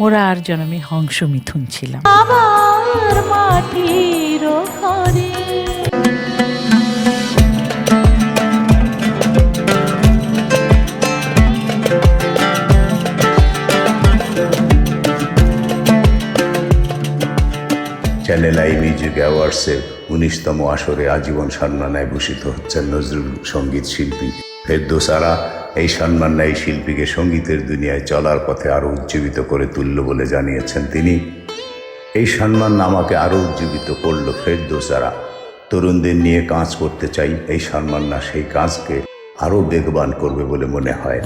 মোরা আর জন্মে হংস মিথুন ছিলাম। আমার মাটির ঘরে। চ্যানেল আই মিউজিক অ্যাওয়ার্ডসের উনিশতম আসরে আজীবন সম্মানায় ভূষিত হচ্ছেন নজরুল সংগীত শিল্পী ফেরদোসারা এই সম্মাননা এই শিল্পীকে সঙ্গীতের দুনিয়ায় চলার পথে আরও উজ্জীবিত করে তুলল বলে জানিয়েছেন তিনি। এই সম্মান আমাকে আরও উজ্জীবিত করল ফেরদোসারা। তরুণদের নিয়ে কাজ করতে চাই এই সম্মান না সেই কাজকে আরও বেগবান করবে বলে মনে হয়।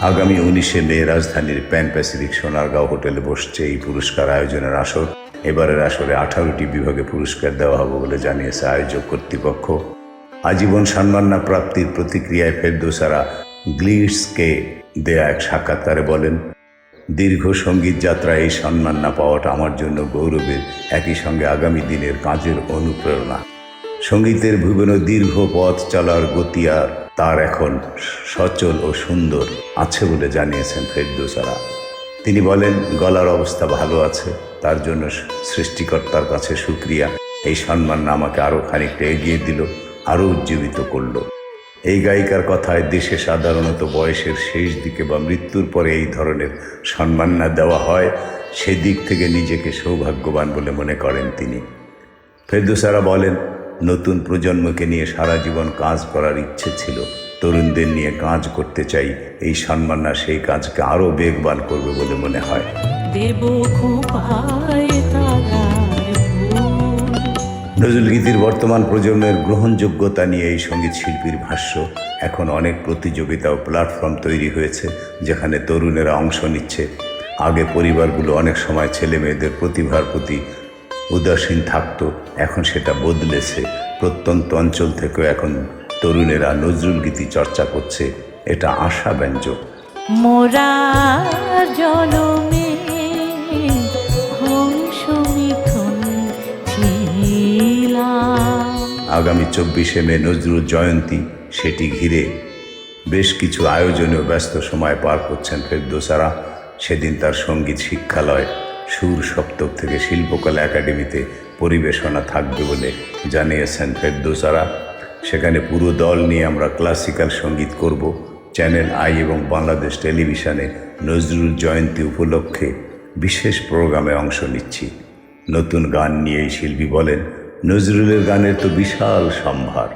আগামী উনিশে মে রাজধানীর প্যান প্যাসিফিক সোনারগাঁও হোটেলে বসছে এই পুরস্কার আয়োজনের আসর। এবারের আসরে আঠারোটি বিভাগে পুরস্কার দেওয়া হবে বলে জানিয়েছে আয়োজক কর্তৃপক্ষ। আজীবন সম্মাননা প্রাপ্তির প্রতিক্রিয়ায় ফেরদোসারা গ্লিটসকে দেয়া এক সাক্ষাৎকারে বলেন, দীর্ঘ সংগীত যাত্রা এই সম্মান না পাওয়াটা আমার জন্য গৌরবের, একই সঙ্গে আগামী দিনের কাজের অনুপ্রেরণা। সঙ্গীতের ভুবনে দীর্ঘ পথ চলার গতি আর তার এখন সচল ও সুন্দর আছে বলে জানিয়েছেন ফেরদোসারা। তিনি বলেন, গলার অবস্থা ভালো আছে, তার জন্য সৃষ্টিকর্তার কাছে সুক্রিয়া। এই সম্মান আমাকে আরও খানিকটা এগিয়ে দিল আরও উজ্জীবিত করল। এই গায়িকার কথায় দেশে সাধারণত বয়সের শেষ দিকে বা মৃত্যুর পরে এই ধরনের সম্মান না দেওয়া হয়, সেদিক থেকে নিজেকে সৌভাগ্যবান বলে মনে করেন তিনি। ফেরদুসারা বলেন, নতুন প্রজন্মকে নিয়ে সারা জীবন কাজ করার ইচ্ছে ছিল। তরুণদের নিয়ে কাজ করতে চাই এই সম্মাননা সেই কাজকে আরও বেগবান করবে বলে মনে হয়। নজরুলগীতির বর্তমান প্রজন্মের গ্রহণযোগ্যতা নিয়ে এই সংগীত শিল্পীর ভাষ্য এখন অনেক প্রতিযোগিতা ও প্ল্যাটফর্ম তৈরি হয়েছে যেখানে তরুণেরা অংশ নিচ্ছে। আগে পরিবারগুলো অনেক সময় ছেলে মেয়েদের প্রতিভার প্রতি উদাসীন থাকতো এখন সেটা বদলেছে। প্রত্যন্ত অঞ্চল থেকেও এখন তরুণেরা নজরুল গীতি চর্চা করছে এটা আশাব্যঞ্জক মোরা জনমে আগামী চব্বিশে মে নজরুল জয়ন্তী সেটি ঘিরে বেশ কিছু আয়োজনেও ব্যস্ত সময় পার করছেন ফেরদোসারা। সেদিন তার সংগীত শিক্ষালয় সুর সপ্তক থেকে শিল্পকলা একাডেমিতে পরিবেশনা থাকবে বলে জানিয়েছেন ফেরদোসারা। সেখানে পুরো দল নিয়ে আমরা ক্লাসিক্যাল সংগীত করব। চ্যানেল আই এবং বাংলাদেশ টেলিভিশনে নজরুল জয়ন্তী উপলক্ষে বিশেষ প্রোগ্রামে অংশ নিচ্ছি। নতুন গান নিয়ে শিল্পী বলেন, নজরুলের গানের তো বিশাল সম্ভার।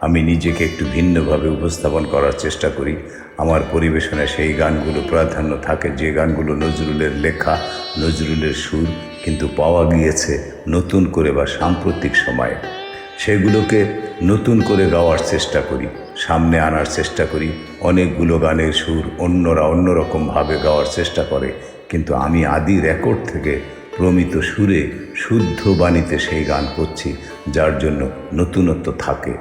আমি নিজেকে একটু ভিন্নভাবে উপস্থাপন করার চেষ্টা করি। আমার পরিবেশনে সেই গানগুলো প্রাধান্য থাকে, যে গানগুলো নজরুলের লেখা, নজরুলের সুর কিন্তু পাওয়া গিয়েছে নতুন করে বা সাম্প্রতিক সময়ে। সেগুলোকে নতুন করে গাওয়ার চেষ্টা করি, সামনে আনার চেষ্টা করি। অনেকগুলো গানের সুর অন্যরা অন্যরকমভাবে গাওয়ার চেষ্টা করে, কিন্তু আমি আদি রেকর্ড থেকে প্রমিত সুরে শুদ্ধ বাণীতে সেই গান করছি, যার জন্য নতুনত্ব থাকে।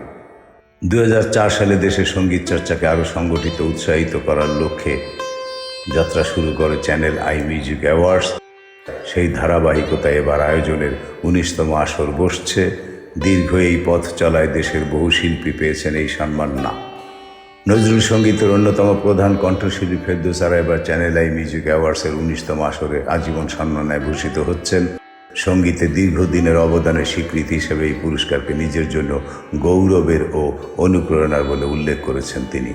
দু হাজার চার সালে দেশের সংগীত চর্চাকে আরও সংগঠিত, উৎসাহিত করার লক্ষ্যে যাত্রা শুরু করে চ্যানেল আই মিউজিক অ্যাওয়ার্ডস। সেই ধারাবাহিকতায় এবার আয়োজনের উনিশতম আসর বসছে। দীর্ঘ এই পথ চলায় দেশের বহু শিল্পী পেয়েছেন এই সম্মান না নজরুল সঙ্গীতের অন্যতম প্রধান কণ্ঠশিল্পী ফেরদৌসারা এবার চ্যানেল আই মিউজিক অ্যাওয়ার্ডসের উনিশতম আসরে আজীবন সম্মানায় ভূষিত হচ্ছেন। সঙ্গীতে দীর্ঘদিনের অবদানের স্বীকৃতি হিসেবে এই পুরস্কারকে নিজের জন্য গৌরবের ও অনুপ্রেরণার বলে উল্লেখ করেছেন তিনি।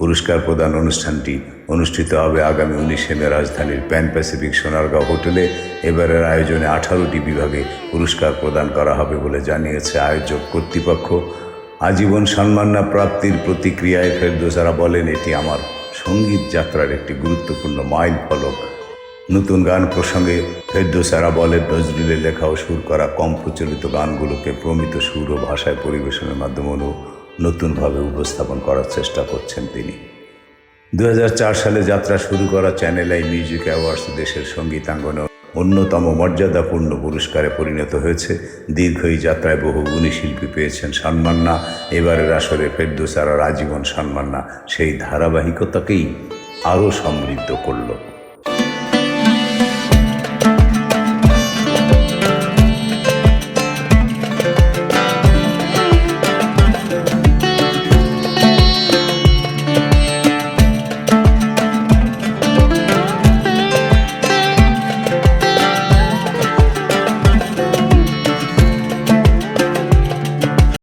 পুরস্কার প্রদান অনুষ্ঠানটি অনুষ্ঠিত হবে আগামী উনিশে মে রাজধানীর প্যান প্যাসিফিক সোনারগাঁও হোটেলে। এবারের আয়োজনে আঠারোটি বিভাগে পুরস্কার প্রদান করা হবে বলে জানিয়েছে আয়োজক কর্তৃপক্ষ। আজীবন সম্মাননা প্রাপ্তির প্রতিক্রিয়ায় ফেরদোসারা বলেন, এটি আমার সংগীত যাত্রার একটি গুরুত্বপূর্ণ মাইল ফলক। নতুন গান প্রসঙ্গে ফেরদোসারা বলেন, নজরুলের লেখা ও সুর করা কম প্রচলিত গানগুলোকে প্রমিত সুর ও ভাষায় পরিবেশনের মাধ্যমে নতুনভাবে উপস্থাপন করার চেষ্টা করছেন তিনি। দু হাজার চার সালে যাত্রা শুরু করা চ্যানেল আই মিউজিক অ্যাওয়ার্ডস দেশের সঙ্গীতাঙ্গনে অন্যতম মর্যাদাপূর্ণ পুরস্কারে পরিণত হয়েছে। দীর্ঘ এই যাত্রায় বহু গুণী শিল্পী পেয়েছেন সম্মাননা এবারের আসরে ফেরদোসারার আজীবন সম্মাননা সেই ধারাবাহিকতাকেই আরও সমৃদ্ধ করল।